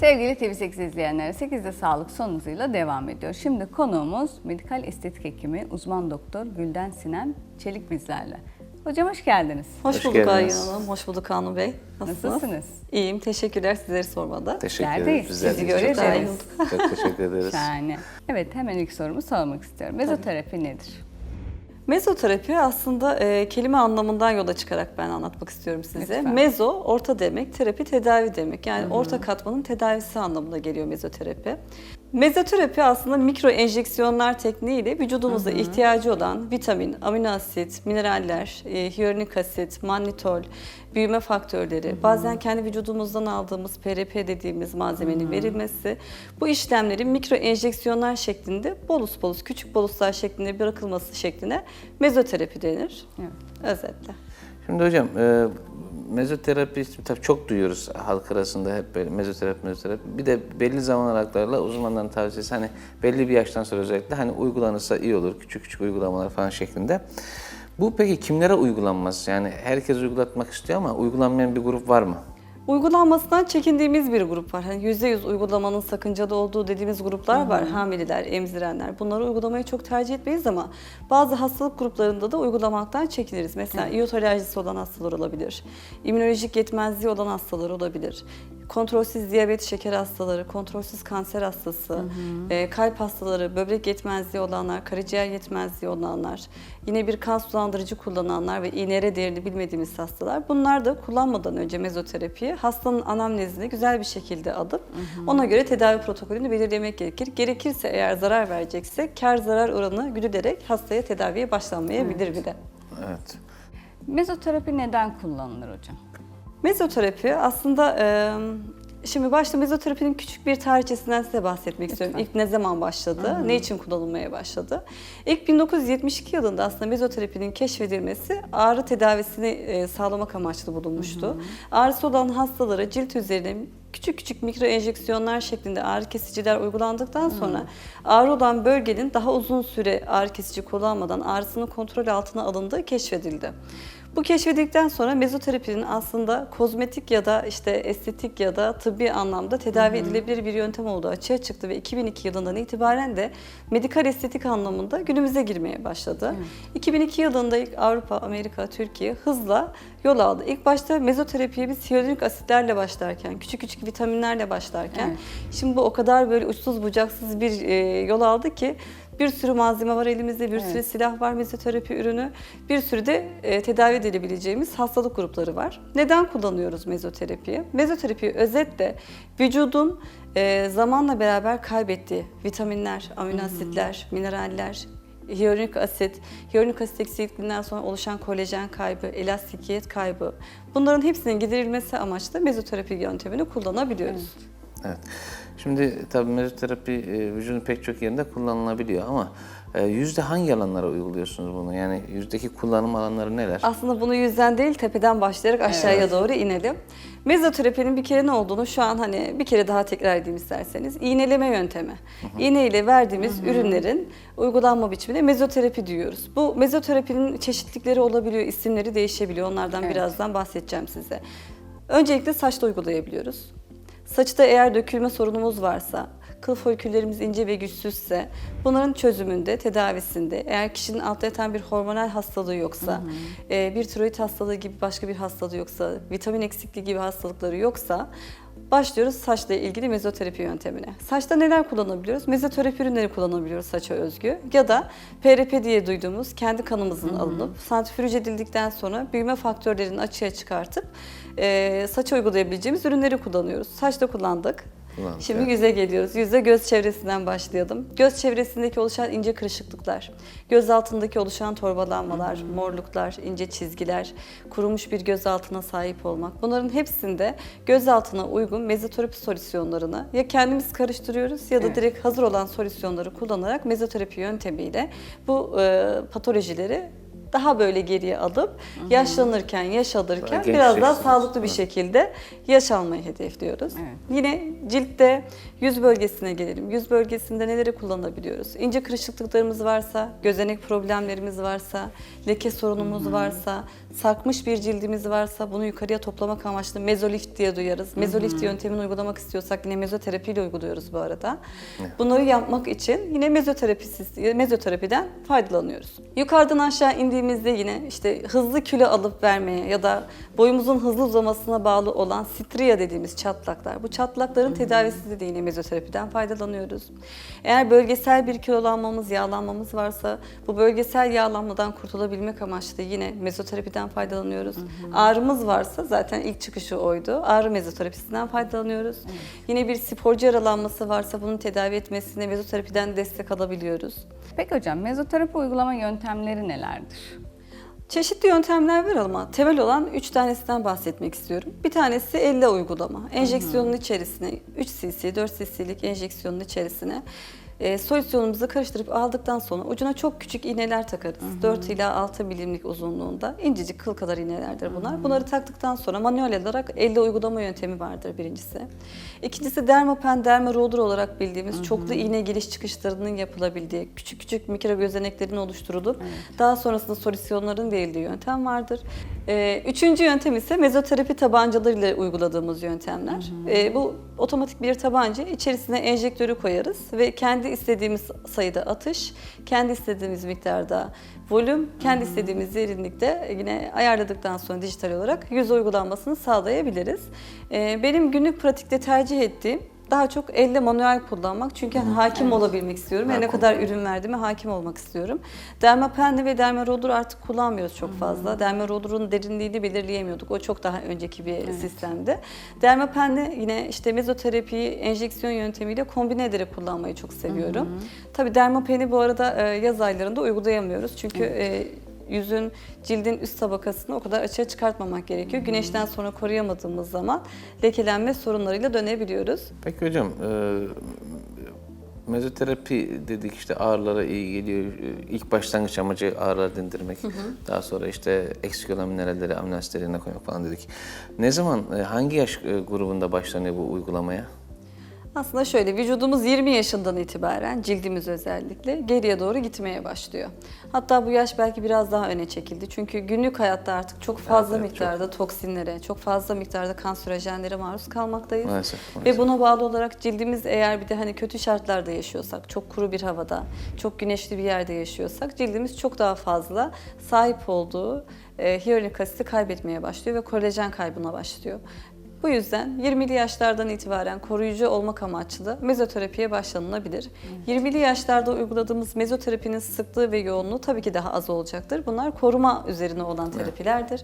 Sevgili TV8 izleyenler 8'de sağlık son hızıyla devam ediyor. Şimdi konuğumuz medikal estetik hekimi uzman doktor Gülden Sinem Çelik bizlerle. Hocam hoş geldiniz. Hoş, Hoş bulduk. Aygün Hanım, hoş bulduk Kanu Bey. Nasılsınız? Nasılsınız? İyiyim, teşekkürler sizleri sormadan. Teşekkür ederiz. Sizi göreceğiz. Çok teşekkür ederiz. Şahane. Evet hemen ilk sorumu sormak istiyorum. Mezoterapi nedir? Mezoterapi aslında e, kelime anlamından yola çıkarak ben anlatmak istiyorum size. Lütfen. Mezo, orta demek, terapi tedavi demek. Yani orta katmanın tedavisi anlamına geliyor mezoterapi. Mezoterapi aslında mikro enjeksiyonlar tekniğiyle vücudumuzda ihtiyacı olan vitamin, amino asit, mineraller, e, hyaluronik asit, mannitol, büyüme faktörleri, bazen kendi vücudumuzdan aldığımız PRP dediğimiz malzemenin verilmesi, bu işlemlerin mikro enjeksiyonlar şeklinde bolus bolus, küçük boluslar şeklinde bırakılması şekline mezoterapi denir. Evet. Özetle. Şimdi hocam e, mezoterapi tabii çok duyuyoruz halk arasında hep böyle mezoterapi mezoterapi. Bir de belli zaman aralıklarla uzmanların tavsiyesi hani belli bir yaştan sonra özellikle hani uygulanırsa iyi olur küçük küçük uygulamalar falan şeklinde. Bu peki kimlere uygulanmaz? Yani herkes uygulatmak istiyor ama uygulanmayan bir grup var mı? Uygulanmasından çekindiğimiz bir grup var. Hani %100 uygulamanın sakıncalı olduğu dediğimiz gruplar var. Hamileler, emzirenler. Bunları uygulamayı çok tercih etmeyiz ama bazı hastalık gruplarında da uygulamaktan çekiniriz. Mesela iot alerjisi olan hastalar olabilir. İmmünolojik yetmezliği olan hastalar olabilir. Kontrolsüz diyabet, şeker hastaları, kontrolsüz kanser hastası, e, kalp hastaları, böbrek yetmezliği olanlar, karaciğer yetmezliği olanlar, yine bir kan sulandırıcı kullananlar ve iğnere değerini bilmediğimiz hastalar. Bunlar da kullanmadan önce mezoterapiyi hastanın anamnezini güzel bir şekilde alıp ona göre tedavi protokolünü belirlemek gerekir. Gerekirse eğer zarar verecekse kar zarar oranı güdülerek hastaya tedaviye başlanmayabilir bile. Evet. Mezoterapi neden kullanılır hocam? Mezoterapi aslında e, şimdi başta mezoterapinin küçük bir tarihçesinden size bahsetmek istiyorum. İlk ne zaman başladı, ne için kullanılmaya başladı? İlk 1972 yılında aslında mezoterapinin keşfedilmesi ağrı tedavisini e, sağlamak amaçlı bulunmuştu. Ağrısı olan hastalara cilt üzerine küçük küçük mikro enjeksiyonlar şeklinde ağrı kesiciler uygulandıktan sonra ağrı olan bölgenin daha uzun süre ağrı kesici kullanmadan ağrısının kontrol altına alındığı keşfedildi. Bu keşfedildikten sonra mezoterapinin aslında kozmetik ya da işte estetik ya da tıbbi anlamda tedavi edilebilir bir yöntem olduğu açığa çıktı ve 2002 yılından itibaren de medikal estetik anlamında günümüze girmeye başladı. 2002 yılında ilk Avrupa, Amerika, Türkiye hızla yol aldı. İlk başta mezoterapiye biz hyaluronik asitlerle başlarken, küçük küçük vitaminlerle başlarken Evet. şimdi bu o kadar böyle uçsuz bucaksız bir e, yol aldı ki bir sürü malzeme var elimizde, bir sürü silah var, mezoterapi ürünü, bir sürü de e, tedavi edilebileceğimiz hastalık grupları var. Neden kullanıyoruz mezoterapiyi? Mezoterapi özetle vücudun e, zamanla beraber kaybettiği vitaminler, amino asitler, mineraller, hyaluronik asit, hyaluronik asit eksikliğinden sonra oluşan kolajen kaybı, elastikiyet kaybı bunların hepsinin giderilmesi amaçlı mezoterapi yöntemini kullanabiliyoruz. Evet. Şimdi tabii mezoterapi e, vücudun pek çok yerinde kullanılabiliyor ama e, yüzde hangi alanlara uyguluyorsunuz bunu? Yani yüzdeki kullanım alanları neler? Aslında bunu yüzden değil tepeden başlayarak aşağıya doğru inelim. Mezoterapinin bir kere ne olduğunu şu an hani bir kere daha tekrar edeyim isterseniz. İğneleme yöntemi. İğne ile verdiğimiz ürünlerin uygulanma biçimine mezoterapi diyoruz. Bu mezoterapinin çeşitlikleri olabiliyor, isimleri değişebiliyor. Onlardan Evet. birazdan bahsedeceğim size. Öncelikle saçta uygulayabiliyoruz. Saçta eğer dökülme sorunumuz varsa, kıl foliküllerimiz ince ve güçsüzse bunların çözümünde, tedavisinde eğer kişinin altta yatan bir hormonal hastalığı yoksa, e, bir tiroid hastalığı gibi başka bir hastalığı yoksa, vitamin eksikliği gibi hastalıkları yoksa başlıyoruz saçla ilgili mezoterapi yöntemine. Saçta neler kullanabiliyoruz? Mezoterapi ürünleri kullanabiliyoruz saça özgü ya da PRP diye duyduğumuz kendi kanımızın alınıp santrifüj edildikten sonra büyüme faktörlerini açığa çıkartıp e, saça uygulayabileceğimiz ürünleri kullanıyoruz. Saçta kullandık. Kullandık, Şimdi evet. yüze geliyoruz. Yüze göz çevresinden başlayalım. Göz çevresindeki oluşan ince kırışıklıklar, göz altındaki oluşan torbalanmalar, morluklar, ince çizgiler, kurumuş bir göz altına sahip olmak. Bunların hepsinde göz altına uygun mezoterapi solüsyonlarını ya kendimiz karıştırıyoruz ya da Evet. direkt hazır olan solüsyonları kullanarak mezoterapi yöntemiyle bu e, patolojileri daha böyle geriye alıp yaşlanırken, yaş alırken biraz daha sağlıklı bir şekilde yaş almayı hedefliyoruz. Evet. Yine ciltte yüz bölgesine gelelim. Yüz bölgesinde neleri kullanabiliyoruz? İnce kırışıklıklarımız varsa, gözenek problemlerimiz varsa, leke sorunumuz varsa, sarkmış bir cildimiz varsa bunu yukarıya toplamak amaçlı mezolift diye duyarız. Mezolift yöntemini uygulamak istiyorsak yine mezoterapiyle uyguluyoruz bu arada. Bunları yapmak için yine mezoterapi mezoterapiden faydalanıyoruz. Yukarıdan aşağı indiğimizde yine işte hızlı kilo alıp vermeye ya da boyumuzun hızlı uzamasına bağlı olan stria dediğimiz çatlaklar. Bu çatlakların tedavisinde de yine mezoterapiden faydalanıyoruz. Eğer bölgesel bir kilolanmamız, yağlanmamız varsa bu bölgesel yağlanmadan kurtulabilmek amaçlı yine mezoterapiden faydalanıyoruz. Ağrımız varsa zaten ilk çıkışı oydu. Ağrı mezoterapisinden faydalanıyoruz. Yine bir sporcu yaralanması varsa bunun tedavi etmesine mezoterapiden destek alabiliyoruz. Peki hocam mezoterapi uygulama yöntemleri nelerdir? Çeşitli yöntemler var ama temel olan 3 tanesinden bahsetmek istiyorum. Bir tanesi elle uygulama. Enjeksiyonun içerisine 3 cc, 4 cc'lik enjeksiyonun içerisine e, solüsyonumuzu karıştırıp aldıktan sonra ucuna çok küçük iğneler takarız. 4 ila 6 milimlik uzunluğunda incecik kıl kadar iğnelerdir bunlar. Bunları taktıktan sonra manuel olarak elle uygulama yöntemi vardır birincisi. İkincisi dermapen, dermaroller olarak bildiğimiz çoklu iğne giriş çıkışlarının yapılabildiği, küçük küçük mikro gözeneklerin oluşturulup daha sonrasında solüsyonların verildiği yöntem vardır. Ee, üçüncü yöntem ise mezoterapi tabancalarıyla uyguladığımız yöntemler. Ee, bu otomatik bir tabanca, içerisine enjektörü koyarız ve kendi istediğimiz sayıda atış, kendi istediğimiz miktarda volüm, kendi istediğimiz derinlikte yine ayarladıktan sonra dijital olarak yüz uygulanmasını sağlayabiliriz. Ee, benim günlük pratikte tercih ettiğim daha çok elle manuel kullanmak. Çünkü hani hakim olabilmek istiyorum. Ve ne kadar ürün verdiğime hakim olmak istiyorum. Dermapenli ve dermaroller artık kullanmıyoruz çok fazla. Dermaroller'ın derinliğini belirleyemiyorduk. O çok daha önceki bir sistemdi. Dermapenli yine işte mezoterapiyi enjeksiyon yöntemiyle kombine ederek kullanmayı çok seviyorum. Tabii dermapeni bu arada e, yaz aylarında uygulayamıyoruz. Çünkü e, yüzün, cildin üst tabakasını o kadar açığa çıkartmamak gerekiyor. Güneşten sonra koruyamadığımız zaman lekelenme sorunlarıyla dönebiliyoruz. Peki hocam, e, mezoterapi dedik işte ağrılara iyi geliyor. E, İlk başlangıç amacı ağrıları dindirmek. Daha sonra işte eksik olan mineralleri amino koymak falan dedik. Ne zaman, e, hangi yaş e, grubunda başlanıyor bu uygulamaya? Aslında şöyle vücudumuz 20 yaşından itibaren cildimiz özellikle geriye doğru gitmeye başlıyor. Hatta bu yaş belki biraz daha öne çekildi. Çünkü günlük hayatta artık çok fazla Evet, evet, miktarda toksinlere, çok fazla miktarda kanserojenlere maruz kalmaktayız. Maalesef, Ve maalesef. buna bağlı olarak cildimiz eğer bir de hani kötü şartlarda yaşıyorsak, çok kuru bir havada, çok güneşli bir yerde yaşıyorsak cildimiz çok daha fazla sahip olduğu e, hyaluronik asiti kaybetmeye başlıyor ve kolajen kaybına başlıyor. Bu yüzden 20'li yaşlardan itibaren koruyucu olmak amaçlı mezoterapiye başlanılabilir. 20'li yaşlarda uyguladığımız mezoterapinin sıklığı ve yoğunluğu tabii ki daha az olacaktır. Bunlar koruma üzerine olan terapilerdir.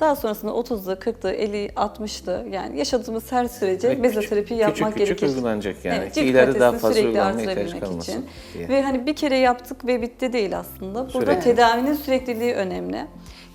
Daha sonrasında 30'lu, 40'lı, 50'li, 60'lı yani yaşadığımız her sürece Ve küçük- mezoterapi yapmak küçük küçük gerekir. uygulanacak yani. Evet, ileride daha fazla uygulanmaya ihtiyaç kalmasın için. diye. Ve hani bir kere yaptık ve bitti değil aslında. Burada Sürekli. tedavinin sürekliliği önemli.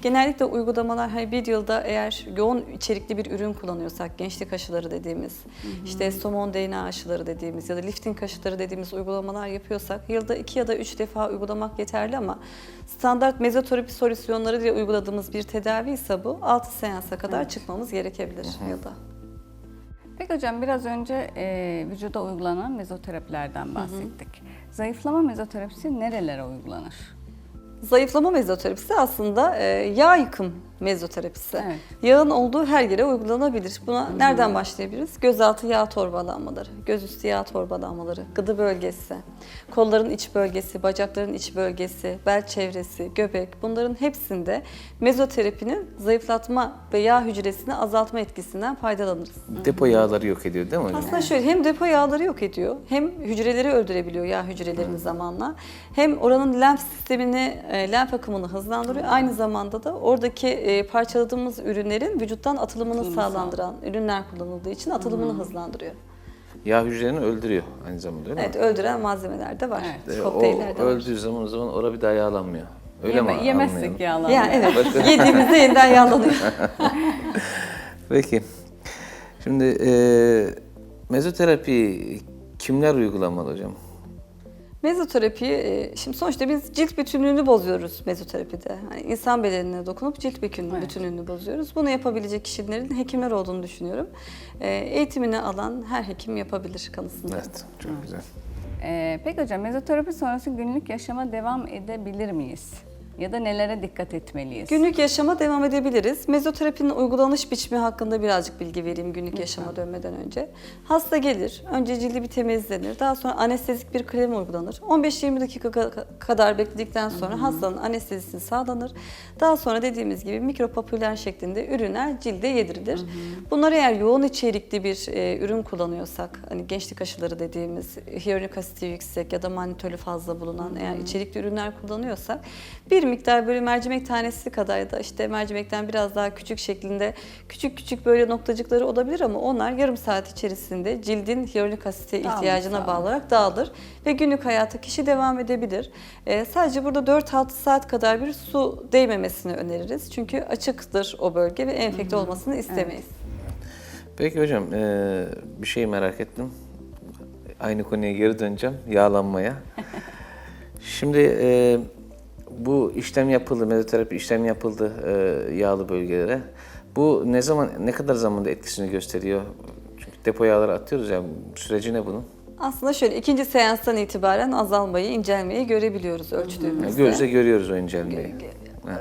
Genellikle uygulamalar hani bir yılda eğer yoğun içerikli bir ürün kullanıyorsak, gençlik aşıları dediğimiz, işte somon DNA aşıları dediğimiz ya da lifting aşıları dediğimiz uygulamalar yapıyorsak yılda iki ya da üç defa uygulamak yeterli ama standart mezoterapi solüsyonları diye uyguladığımız bir tedavi ise bu 6 seansa kadar çıkmamız gerekebilir yılda. Peki hocam biraz önce e, vücuda uygulanan mezoterapilerden bahsettik. Zayıflama mezoterapisi nerelere uygulanır? Zayıflama mezoterapisi aslında e, yağ yıkım mezoterapisi. Evet. Yağın olduğu her yere uygulanabilir. Buna nereden başlayabiliriz? Gözaltı yağ torbalanmaları, gözüstü yağ torbalanmaları, gıdı bölgesi, kolların iç bölgesi, bacakların iç bölgesi, bel çevresi, göbek bunların hepsinde mezoterapinin zayıflatma ve yağ hücresini azaltma etkisinden faydalanırız. Depo yağları yok ediyor değil mi hocam? Aslında şöyle hem depo yağları yok ediyor, hem hücreleri öldürebiliyor yağ hücrelerini zamanla. Hem oranın lenf sistemini, e, lenf akımını hızlandırıyor. Aynı zamanda da oradaki e, parçaladığımız ürünlerin vücuttan atılımını Atılımı sağlandıran ürünler kullanıldığı için atılımını hızlandırıyor. Yağ hücrelerini öldürüyor aynı zamanda değil mi? Evet, öldüren malzemeler de var. Evet. E, o Kokteyller de var. öldüğü zaman o zaman orada bir daha yağlanmıyor. Öyle Yeme- mi Yemezsek anlayalım? yağlanma. Yani evet, yediğimizde yeniden yağlanıyor. Peki. Şimdi e, mezoterapi kimler uygulamalı hocam? Mezoterapi, e, şimdi sonuçta biz cilt bütünlüğünü bozuyoruz mezoterapide. Hani insan bedenine dokunup cilt bütünlüğünü, Evet. bütünlüğünü bozuyoruz. Bunu yapabilecek kişilerin hekimler olduğunu düşünüyorum. E, Eğitimini alan her hekim yapabilir kanısında. Evet, çok güzel. E, peki hocam mezoterapi sonrası günlük yaşama devam edebilir miyiz? Ya da nelere dikkat etmeliyiz? Günlük yaşama devam edebiliriz. Mezoterapinin uygulanış biçimi hakkında birazcık bilgi vereyim günlük yaşama dönmeden önce. Hasta gelir, önce cildi bir temizlenir, daha sonra anestezik bir krem uygulanır. 15-20 dakika ka- kadar bekledikten sonra hastanın anestezisi sağlanır. Daha sonra dediğimiz gibi mikropapüler şeklinde ürünler cilde yedirilir. Bunlar eğer yoğun içerikli bir e, ürün kullanıyorsak, hani gençlik aşıları dediğimiz hyaluronik asiti yüksek ya da mannitolü fazla bulunan eğer içerikli ürünler kullanıyorsak bir miktar böyle mercimek tanesi kadar da işte mercimekten biraz daha küçük şeklinde küçük küçük böyle noktacıkları olabilir ama onlar yarım saat içerisinde cildin hyaluronik asite ihtiyacına dağılmış. bağlı olarak dağılır ve günlük hayata kişi devam edebilir. Ee, sadece burada 4-6 saat kadar bir su değmemesini öneririz. Çünkü açıktır o bölge ve enfekte olmasını istemeyiz. Peki hocam eee, bir şey merak ettim. Aynı konuya geri döneceğim. Yağlanmaya. Şimdi eee, bu işlem yapıldı, mezoterapi işlem yapıldı eee, yağlı bölgelere. Bu ne zaman, ne kadar zamanda etkisini gösteriyor? Çünkü depo yağları atıyoruz ya, süreci ne bunun? Aslında şöyle ikinci seanstan itibaren azalmayı, incelmeyi görebiliyoruz ölçtüğümüzde. Yani gözle görüyoruz o incelmeyi.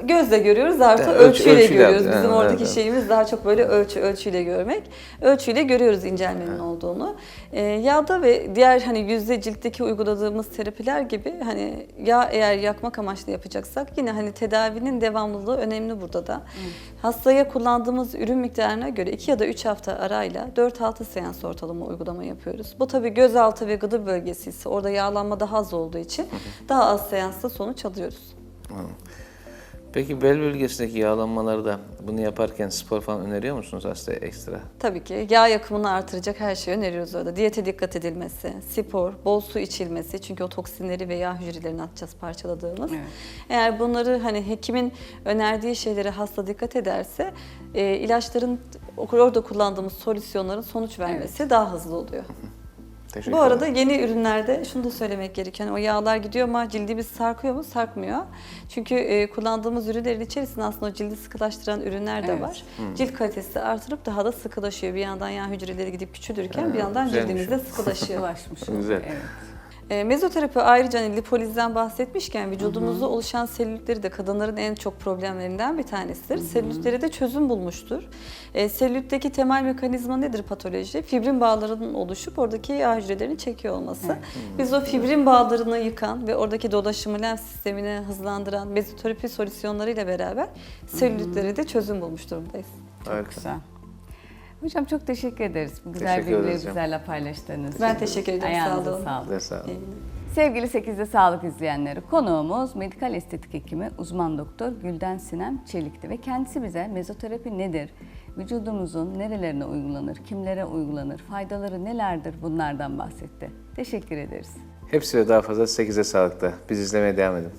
Gözle görüyoruz artı Evet, ölçü- ölçüyle ölçüyle görüyoruz. Bizim Evet, oradaki evet. şeyimiz daha çok böyle ölçü ölçüyle görmek. Ölçüyle görüyoruz incelmenin olduğunu. Ee, yağda ve diğer hani yüzde ciltteki uyguladığımız terapiler gibi hani yağ eğer yakmak amaçlı yapacaksak yine hani tedavinin devamlılığı önemli burada da. Hastaya kullandığımız ürün miktarına göre 2 ya da 3 hafta arayla 4-6 seans ortalama uygulama yapıyoruz. Bu tabii gözaltı ve gıdı bölgesi ise orada yağlanma daha az olduğu için daha az seansta sonuç alıyoruz. Peki bel bölgesindeki yağlanmaları da bunu yaparken spor falan öneriyor musunuz hastaya ekstra? Tabii ki yağ yakımını artıracak her şeyi öneriyoruz orada. Diyete dikkat edilmesi, spor, bol su içilmesi çünkü o toksinleri ve yağ hücrelerini atacağız parçaladığımız. Evet. Eğer bunları hani hekimin önerdiği şeylere hasta dikkat ederse e, ilaçların orada kullandığımız solüsyonların sonuç vermesi daha hızlı oluyor. Teşekkür Bu arada ederim. yeni ürünlerde şunu da söylemek gerekiyor. Yani o yağlar gidiyor ama cildimiz sarkıyor mu? Sarkmıyor. Çünkü e, kullandığımız ürünlerin içerisinde aslında o cildi sıkılaştıran ürünler de Evet. var. Cilt kalitesi artırıp daha da sıkılaşıyor. Bir yandan yağ hücreleri gidip küçülürken bir Ha, yandan güzelmiş cildimizde sıkılaşıyor. Güzel. Evet. E, mezoterapi ayrıca hani lipolizden bahsetmişken vücudumuzda oluşan selülitleri de kadınların en çok problemlerinden bir tanesidir. Selülitlere de çözüm bulmuştur. E, selülitteki temel mekanizma nedir patoloji? Fibrin bağlarının oluşup oradaki yağ hücrelerini çekiyor olması. Biz o fibrin bağlarını yıkan ve oradaki dolaşımı lenf sistemini hızlandıran mezoterapi solüsyonlarıyla beraber selülitlere de çözüm bulmuş durumdayız. Harika. Güzel. Hocam çok teşekkür ederiz. Bu güzel Teşekkür bilgileri hocam. bizlerle paylaştığınız Ben teşekkür ederim, sağ Ayağınıza olun. sağlık. Sağ olun. Sevgili 8'de Sağlık izleyenleri, konuğumuz medikal estetik hekimi uzman doktor Gülden Sinem Çelik'ti ve kendisi bize mezoterapi nedir, vücudumuzun nerelerine uygulanır, kimlere uygulanır, faydaları nelerdir bunlardan bahsetti. Teşekkür ederiz. Hepsi ve daha fazla 8'e sağlıkta. Biz izlemeye devam edin.